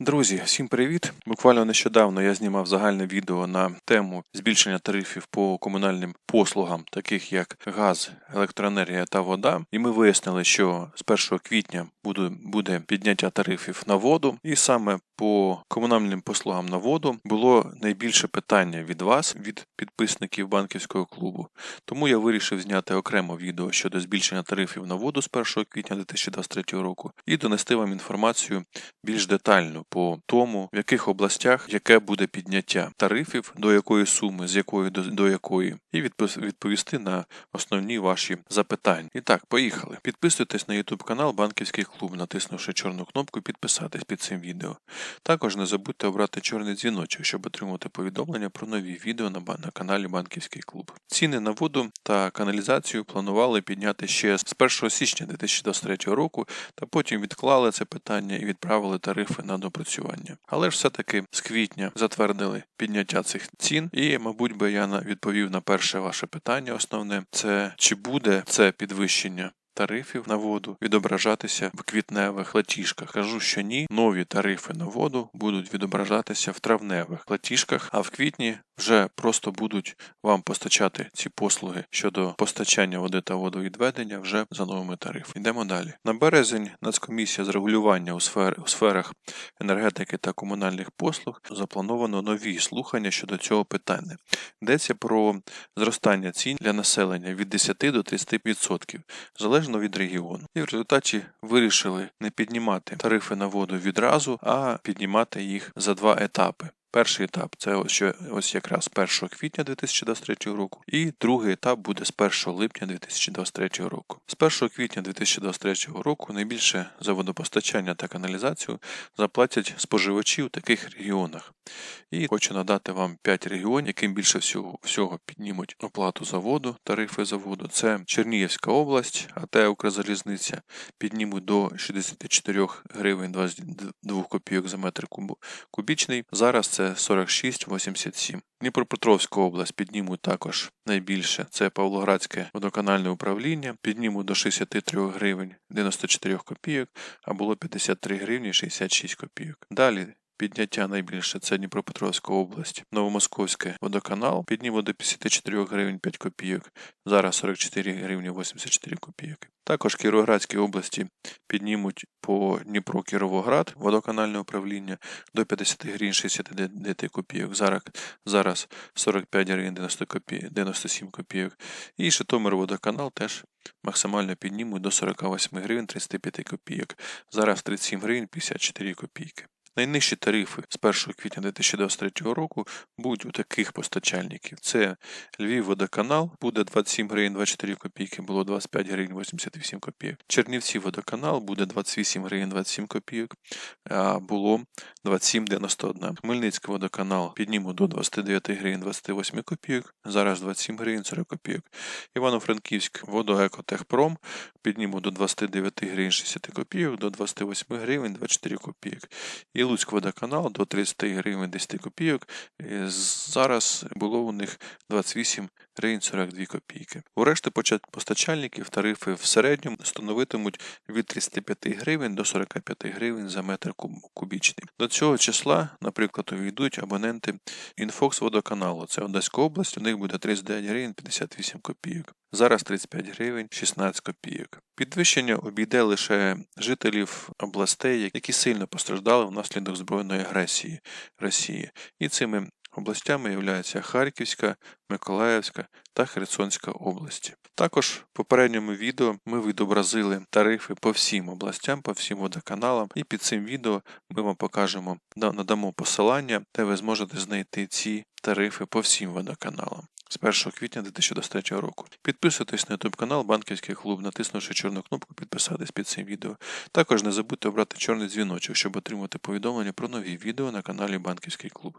Друзі, всім привіт! Буквально нещодавно я знімав загальне відео на тему збільшення тарифів по комунальним послугам, таких як газ, електроенергія та вода. І ми вияснили, що з 1 квітня буде, підняття тарифів на воду, і саме по комунальним послугам на воду було найбільше питання від вас, від підписників банківського клубу. Тому я вирішив зняти окремо відео щодо збільшення тарифів на воду з 1 квітня 2023 року і донести вам інформацію більш детально по тому, в яких областях яке буде підняття тарифів, до якої суми, з якої до, до якої, і відповісти на основні ваші запитання. І так, поїхали. Підписуйтесь на YouTube канал Банківський клуб, натиснувши чорну кнопку Підписатись під цим відео. Також не забудьте обрати чорний дзвіночок, щоб отримати повідомлення про нові відео на, на каналі Банківський клуб. Ціни на воду та каналізацію планували підняти ще з 1 січня 2023 року, та потім відклали це питання і відправили тарифи на допрацювання. Але ж все-таки з квітня затвердили підняття цих цін, і, мабуть, би я відповів на перше ваше питання. Основне це чи буде це підвищення. Тарифів на воду відображатися в квітневих платіжках. Кажу, що ні. Нові тарифи на воду будуть відображатися в травневих платіжках, а в квітні вже просто будуть вам постачати ці послуги щодо постачання води та водовідведення вже за новими тарифами. Йдемо далі. На березень Нацкомісія з регулювання у, сфер, у сферах енергетики та комунальних послуг заплановано нові слухання щодо цього питання. Йдеться про зростання цін для населення від 10 до 30%, залежно від регіону. І в результаті вирішили не піднімати тарифи на воду відразу, а піднімати їх за два етапи. Перший етап це ось, ось якраз 1 квітня 2023 року, і другий етап буде з 1 липня 2023 року. З 1 квітня 2023 року найбільше за водопостачання та каналізацію заплатять споживачі у таких регіонах. І хочу надати вам 5 регіонів, яким більше всього, всього піднімуть оплату за воду, тарифи за воду. Це Чернігівська область, АТ Укрзалізниця піднімуть до 64 гривень 22 копійок за метр кубічний. Зараз це 46,87. Дніпропетровська область піднімуть також найбільше. Це Павлоградське водоканальне управління. Піднімуть до 63 гривень 94 копійок, а було 53 гривні 66 копійок. Далі Підняття найбільше це Дніпропетровська область, Новомосковське водоканал піднімуть до 54 гривень 5 копійок, зараз 44 гривні 84 копійки. Також Кіровоградській області піднімуть по Дніпро Кіровоград водоканальне управління до 50 гривень 69 копійок, зараз, зараз 45 гривень 90 копійок, 97 копійок. І Житомир водоканал теж максимально піднімуть до 48 гривень 35 копійок, зараз 37 гривень 54 копійки. Найнижчі тарифи з 1 квітня 2023 року будуть у таких постачальників. Це Львів водоканал буде 27 гривень 24 копійки, було 25 гривень 88 копійок. Чернівці водоканал буде 28 гривень 27 копійок, а було 27,91. Хмельницький водоканал підніму до 29 гривень 28 копійок, зараз 27 гривень 40 копійок. Івано-Франківськ водоекотехпром підніму до 29 гривень 60 копійок, до 28 гривень 24 копійок. І Луцьк водоканал до 30 гривень 10 копійок. Зараз було у них 28 гривень 42 копійки. У решти постачальників тарифи в середньому становитимуть від 35 гривень до 45 гривень за метр кубічний. До цього числа, наприклад, увійдуть абоненти Інфокс водоканалу. Це Одеська область, у них буде 39 гривень 58 копійок. Зараз 35 гривень 16 копійок. Підвищення обійде лише жителів областей, які сильно постраждали внаслідок збройної агресії Росії. І цими областями являються Харківська, Миколаївська та Херсонська області. Також в попередньому відео ми відобразили тарифи по всім областям, по всім водоканалам, і під цим відео ми вам покажемо, надамо посилання, де ви зможете знайти ці тарифи по всім водоканалам. З 1 квітня 2023 року. Підписуйтесь на YouTube канал Банківський клуб, натиснувши чорну кнопку підписатись під цим відео. Також не забудьте обрати чорний дзвіночок, щоб отримати повідомлення про нові відео на каналі Банківський клуб.